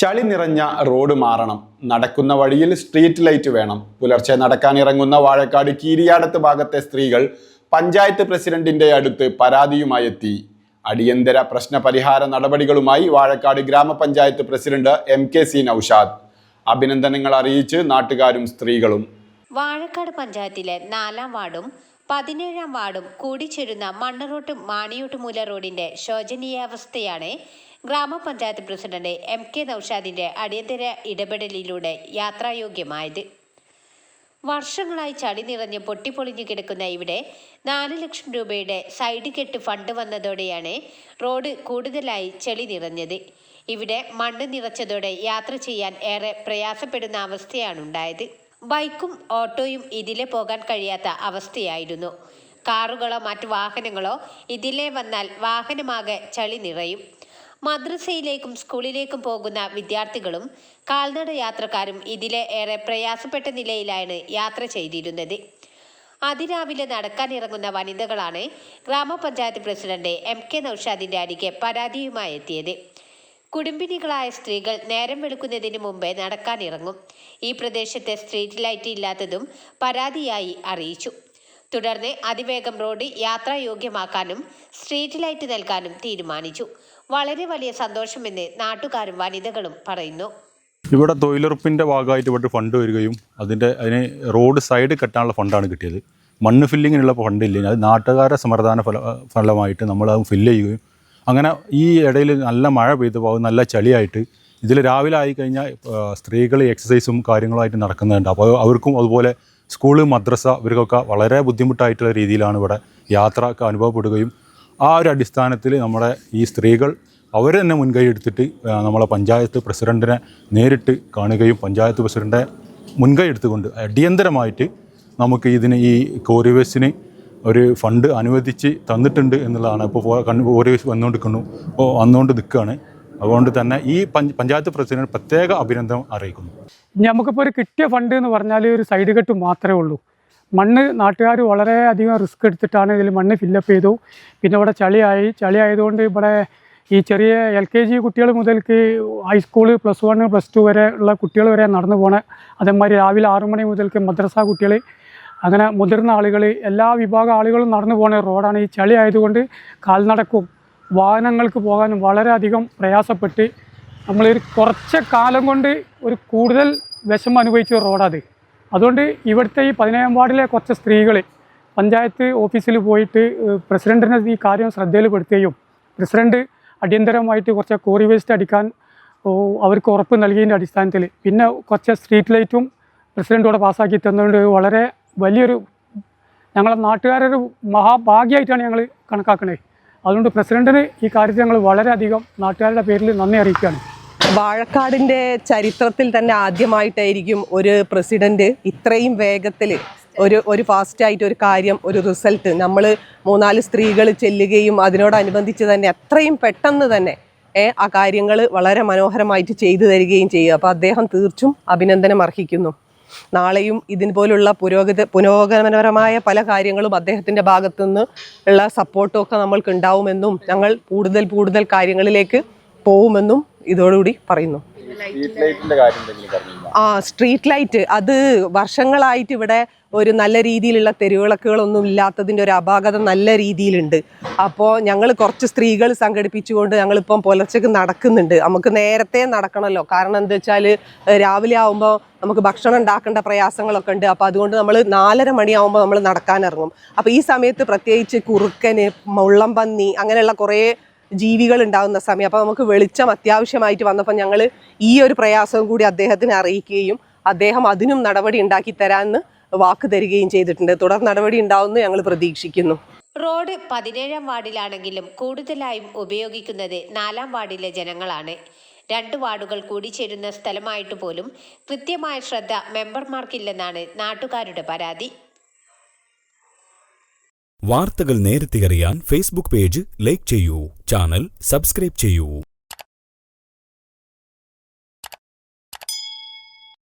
ചളി നിറഞ്ഞ റോഡ് മാറണം. നടക്കുന്ന വഴിയിൽ സ്ട്രീറ്റ് ലൈറ്റ് വേണം. പുലർച്ചെ നടക്കാൻ ഇറങ്ങുന്ന വാഴക്കാട് കീരിയാടത്ത് ഭാഗത്തെ സ്ത്രീകൾ പഞ്ചായത്ത് പ്രസിഡന്റിന്റെ അടുത്ത് പരാതിയുമായി എത്തി. അടിയന്തര പ്രശ്ന പരിഹാര നടപടികളുമായി വാഴക്കാട് ഗ്രാമപഞ്ചായത്ത് president M K C Naushad. അഭിനന്ദനങ്ങൾ അറിയിച്ച് നാട്ടുകാരും സ്ത്രീകളും. വാഴക്കാട് പഞ്ചായത്തിലെ നാലാം വാർഡും പതിനേഴാം വാർഡും കൂടിച്ചേരുന്ന മണ്ണറോട്ട് മാണിയോട്ടുമൂല റോഡിന്റെ ശോചനീയാവസ്ഥയാണ് ഗ്രാമപഞ്ചായത്ത് പ്രസിഡന്റ് എം കെ നൌഷാദിന്റെ അടിയന്തര ഇടപെടലിലൂടെ യാത്രായോഗ്യമായത്. വർഷങ്ങളായി ചടി നിറഞ്ഞ് പൊട്ടിപ്പൊളിഞ്ഞു കിടക്കുന്ന ഇവിടെ നാല് ലക്ഷം രൂപയുടെ സൈഡ് കെട്ട് ഫണ്ട് വന്നതോടെയാണ് റോഡ് കൂടുതലായി ചെളി നിറഞ്ഞത്. ഇവിടെ മണ്ണ് നിറച്ചതോടെ യാത്ര ചെയ്യാൻ ഏറെ പ്രയാസപ്പെടുന്ന അവസ്ഥയാണ് ഉണ്ടായത് ബൈക്കും ഓട്ടോയും ഇതിലെ പോകാൻ കഴിയാത്ത അവസ്ഥയായിരുന്നു. കാറുകളോ മറ്റു വാഹനങ്ങളോ ഇതിലെ വന്നാൽ വാഹനമാകെ ചളി നിറയും. മദ്രസയിലേക്കും സ്കൂളിലേക്കും പോകുന്ന വിദ്യാർത്ഥികളും കാൽനട യാത്രക്കാരും ഇതിലെ ഏറെ പ്രയാസപ്പെട്ട നിലയിലാണ് യാത്ര ചെയ്തിരുന്നത്. അതിരാവിലെ നടക്കാനിറങ്ങുന്ന വനിതകളാണ് ഗ്രാമപഞ്ചായത്ത് പ്രസിഡന്റ് എം കെ നൌഷാദിന്റെ അരികെ പരാതിയുമായി എത്തിയത്. കുടുംബിനികളായ സ്ത്രീകൾ നേരം വെളുക്കുന്നതിന് മുമ്പേ നടക്കാനിറങ്ങും ഈ പ്രദേശത്തെ സ്ട്രീറ്റ് ലൈറ്റ് ഇല്ലാത്തതും പരാതിയായി അറിയിച്ചു. തുടർന്ന് അതിവേഗം റോഡ് യാത്രായോഗ്യമാക്കാനും സ്ട്രീറ്റ് ലൈറ്റ് നൽകാനും തീരുമാനിച്ചു. വളരെ വലിയ സന്തോഷമെന്ന് നാട്ടുകാരും വനിതകളും പറയുന്നു. ഇവിടെ തൊഴിലുറപ്പിന്റെ ഭാഗമായിട്ട് ഇവിടെ ഫണ്ട് വരികയും അതിന്റെ അതിന് റോഡ് സൈഡ് കെട്ടാനുള്ള ഫണ്ടാണ് കിട്ടിയത്. മണ്ണ് ഫില്ലിങ്ങിനുള്ള ഫണ്ടില്ല. അത് നാട്ടുകാരുടെ സമ്മർദ്ദാന ഫല ഫലമായിട്ട് നമ്മൾ അത് ഫില്ല് ചെയ്യുകയും അങ്ങനെ ഈ ഇടയിൽ നല്ല മഴ പെയ്തു. പോകും നല്ല ചളിയായിട്ട്. ഇതിൽ രാവിലെ ആയി കഴിഞ്ഞാൽ സ്ത്രീകൾ എക്സസൈസും കാര്യങ്ങളായിട്ട് നടക്കുന്നുണ്ട്. അപ്പോൾ അവർക്കും അതുപോലെ സ്കൂൾ മദ്രസ ഇവർക്കൊക്കെ വളരെ ബുദ്ധിമുട്ടായിട്ടുള്ള രീതിയിലാണ് ഇവിടെ യാത്ര അനുഭവപ്പെടുകയും ആ ഒരു അടിസ്ഥാനത്തിൽ നമ്മുടെ ഈ സ്ത്രീകൾ അവർ തന്നെ മുൻകൈ എടുത്തിട്ട് നമ്മളെ പഞ്ചായത്ത് പ്രസിഡന്റിനെ നേരിട്ട് കാണുകയും പഞ്ചായത്ത് പ്രസിഡന്റെ മുൻകൈ എടുത്തുകൊണ്ട് അടിയന്തരമായിട്ട് നമുക്ക് ഇതിന് ഈ കോറിവേസിന് ഒരു ഫണ്ട് അനുവദിച്ച് തന്നിട്ടുണ്ട് എന്നുള്ളതാണ്. ഇപ്പോൾ കോറിവേസ് വന്നുകൊണ്ടിരിക്കുന്നു. അപ്പോൾ വന്നുകൊണ്ട് നിൽക്കുകയാണ്. അതുകൊണ്ട് തന്നെ ഈ പഞ്ചായത്ത് പ്രസിഡന്റ് പ്രത്യേക അഭിനന്ദനം അറിയിക്കുന്നു. നമുക്കിപ്പോൾ ഒരു കിട്ടിയ ഫണ്ട് എന്ന് പറഞ്ഞാൽ ഒരു സൈഡ് കെട്ട് മാത്രമേ ഉള്ളൂ. മണ്ണ് നാട്ടുകാർ വളരെയധികം റിസ്ക് എടുത്തിട്ടാണ് ഇതിൽ മണ്ണ് ഫില്ലപ്പ് ചെയ്തു. പിന്നെ ഇവിടെ ചളിയായി. ചളി ആയതുകൊണ്ട് ഇവിടെ ഈ ചെറിയ എൽ കെ ജി കുട്ടികൾ മുതൽക്ക് high school plus one plus two വരെ ഉള്ള കുട്ടികൾ വരെ നടന്നു പോണ. അതേമാതിരി രാവിലെ ആറു മണി മുതൽക്ക് മദ്രസ കുട്ടികൾ അങ്ങനെ മുതിർന്ന ആളുകൾ എല്ലാ വിഭാഗം ആളുകളും നടന്നു പോകുന്ന റോഡാണ് ഈ ചളി ആയതുകൊണ്ട് കാൽനടക്കും. വാഹനങ്ങൾക്ക് പോകാനും വളരെയധികം പ്രയാസപ്പെട്ട് നമ്മളൊരു കുറച്ച് കാലം കൊണ്ട് ഒരു കൂടുതൽ വിഷമം അനുഭവിച്ച റോഡാണ് അതുകൊണ്ട് ഇവിടുത്തെ ഈ പതിനേഴാം വാർഡിലെ കുറച്ച് സ്ത്രീകൾ പഞ്ചായത്ത് ഓഫീസിൽ പോയിട്ട് പ്രസിഡന്റിനെ ഈ കാര്യം ശ്രദ്ധയിൽപ്പെടുത്തുകയും പ്രസിഡന്റ് അടിയന്തരമായിട്ട് കുറച്ച് കോറി വേസ്റ്റ് അടിക്കാൻ അവർക്ക് ഉറപ്പ് നൽകിയതിന്റെ അടിസ്ഥാനത്തിൽ. പിന്നെ കുറച്ച് സ്ട്രീറ്റ് ലൈറ്റും പ്രസിഡന്റോടെ പാസ്സാക്കി തന്നതുകൊണ്ട് വളരെ വലിയൊരു ഞങ്ങളെ നാട്ടുകാരൊരു മഹാഭാഗ്യമായിട്ടാണ് ഞങ്ങൾ കണക്കാക്കുന്നത് അതുകൊണ്ട് പ്രസിഡന്റിന് ഈ കാര്യത്തിൽ ഞങ്ങൾ വളരെയധികം നാട്ടുകാരുടെ പേരിൽ നന്ദി അറിയിക്കുകയാണ്. വാഴക്കാടിന്റെ ചരിത്രത്തിൽ തന്നെ ആദ്യമായിട്ടായിരിക്കും ഒരു പ്രസിഡന്റ് ഇത്രയും വേഗത്തിൽ ഒരു ഒരു ഫാസ്റ്റായിട്ട് ഒരു കാര്യം ഒരു റിസൾട്ട്. നമ്മൾ മൂന്നാൽ സ്ത്രീകൾ ചെല്ലുകയും അതിനോടനുബന്ധിച്ച് തന്നെ അത്രയും പെട്ടെന്ന് തന്നെ ആ കാര്യങ്ങൾ വളരെ മനോഹരമായിട്ട് ചെയ്തു തരികയും ചെയ്യും അപ്പോൾ അദ്ദേഹം തീർച്ചും അഭിനന്ദനം അർഹിക്കുന്നു. നാളെയും ഇതിനുപോലുള്ള പുരോഗതി പുരോഗമനപരമായ പല കാര്യങ്ങളും അദ്ദേഹത്തിന്റെ ഭാഗത്തു നിന്ന് ഉള്ള സപ്പോർട്ടും ഒക്കെ നമ്മൾക്ക് ഉണ്ടാവുമെന്നും ഞങ്ങൾ കൂടുതൽ കൂടുതൽ കാര്യങ്ങളിലേക്ക് പോവുമെന്നും ഇതോടുകൂടി പറയുന്നു. ആ സ്ട്രീറ്റ് ലൈറ്റ് അത് വർഷങ്ങളായിട്ട് ഇവിടെ ഒരു നല്ല രീതിയിലുള്ള തെരുവിളക്കുകളൊന്നും ഇല്ലാത്തതിന്റെ ഒരു അപാകത നല്ല രീതിയിലുണ്ട്. അപ്പോൾ ഞങ്ങൾ കുറച്ച് സ്ത്രീകൾ സംഘടിപ്പിച്ചുകൊണ്ട് ഞങ്ങളിപ്പം പുലർച്ചയ്ക്ക് നടക്കുന്നുണ്ട്. നമുക്ക് നേരത്തെ നടക്കണമല്ലോ കാരണം എന്താ വെച്ചാൽ രാവിലെ ആകുമ്പോൾ നമുക്ക് ഭക്ഷണം ഉണ്ടാക്കേണ്ട പ്രയാസങ്ങളൊക്കെ ഉണ്ട്. അപ്പോൾ അതുകൊണ്ട് നമ്മൾ നാലര മണിയാകുമ്പോൾ നമ്മൾ നടക്കാനിറങ്ങും. അപ്പോൾ ഈ സമയത്ത് പ്രത്യേകിച്ച് കുറുക്കന് മുള്ളം പന്നി അങ്ങനെയുള്ള കുറേ ജീവികൾ ഉണ്ടാകുന്ന സമയം. അപ്പോൾ നമുക്ക് വെളിച്ചം അത്യാവശ്യമായിട്ട് വന്നപ്പോൾ ഞങ്ങൾ ഈ ഒരു പ്രയാസവും കൂടി അദ്ദേഹത്തിന് അറിയിക്കുകയും അദ്ദേഹം അതിനും നടപടി ഉണ്ടാക്കി തരാമെന്ന് വാക്ക് തരികയും ചെയ്തിട്ടുണ്ട്. തുടർ നടപടി ഉണ്ടാവുമെന്ന് ഞങ്ങൾ പ്രതീക്ഷിക്കുന്നു. റോഡ് പതിനേഴാം വാർഡിലാണെങ്കിലും കൂടുതലായും ഉപയോഗിക്കുന്നത് നാലാം വാർഡിലെ ജനങ്ങളാണ്. രണ്ട് വാർഡുകൾ കൂടിച്ചേരുന്ന സ്ഥലമായിട്ട് പോലും കൃത്യമായ ശ്രദ്ധ മെമ്പർമാർക്കില്ലെന്നാണ് നാട്ടുകാരുടെ പരാതി. വാർത്തകൾ നേരത്തെ അറിയാൻ ഫേസ്ബുക്ക് പേജ് ലൈക്ക് ചെയ്യൂ. ചാനൽ സബ്സ്ക്രൈബ് ചെയ്യൂ.